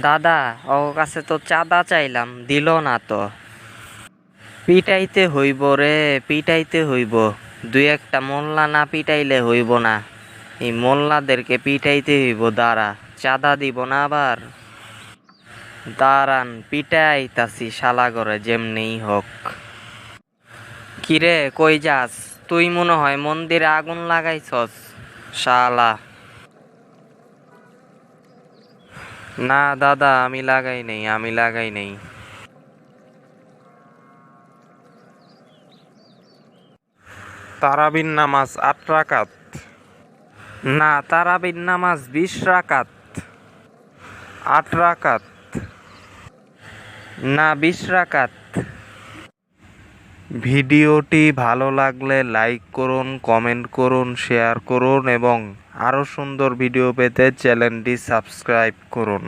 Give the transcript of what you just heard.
দাদা ও কাছে তো চাঁদা চাইলাম, দিল না তো। পিটাইতে হইব রে, পিটাইতে হইব। দুই একটা মোল্লা না পিটাইলে হইব না। এই মোল্লাদেরকে পিটাইতে হইব, দাঁড়া, চাঁদা দিব না আবার। দাঁড়ান, পিটাইতাছি শালা করে যেমনিই হোক। কিরে, কই যাস? তুই মনে হয় মন্দিরে আগুন লাগাইছস, শালা। না দাদা আমি লাগাই নেই আমি লাগাই নেই। তারাবিন নামাজ আট রাকাত। না তারাবিন নামাজ বিশ রাকাত। আট রাকাত। না বিশ রাকাত। ভিডিওটি ভালো লাগলে লাইক করুন, কমেন্ট করুন, শেয়ার করুন এবং আরও সুন্দর ভিডিও পেতে চ্যানেলটি সাবস্ক্রাইব করুন।